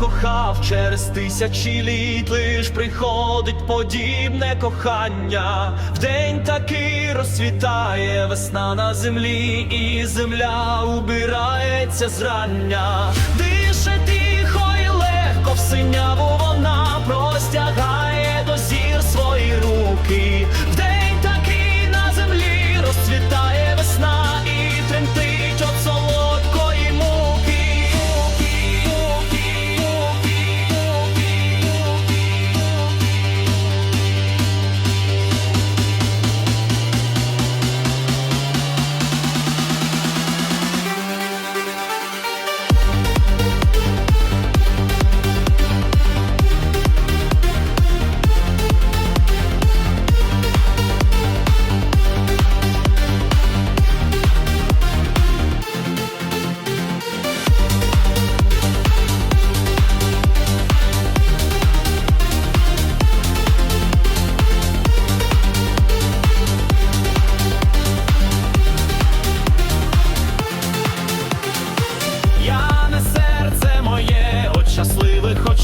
кохав через тисячі літ, лиш приходить подібне кохання. Вдень такий розцвітає весна на землі, і земля убирається зрання. Дише тихо і легко в синяву вона простягає до зір свої руки.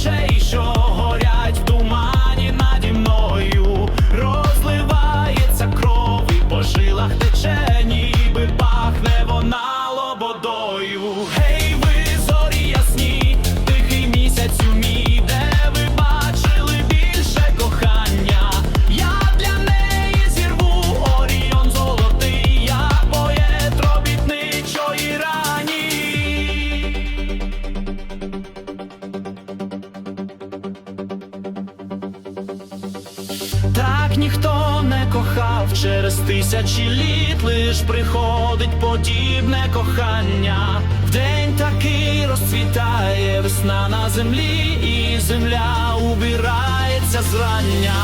dzisiejszą Так ніхто не кохав через тисячі літ, лиш приходить подібне кохання. Вдень такий розцвітає весна на землі, і земля убирається зрання.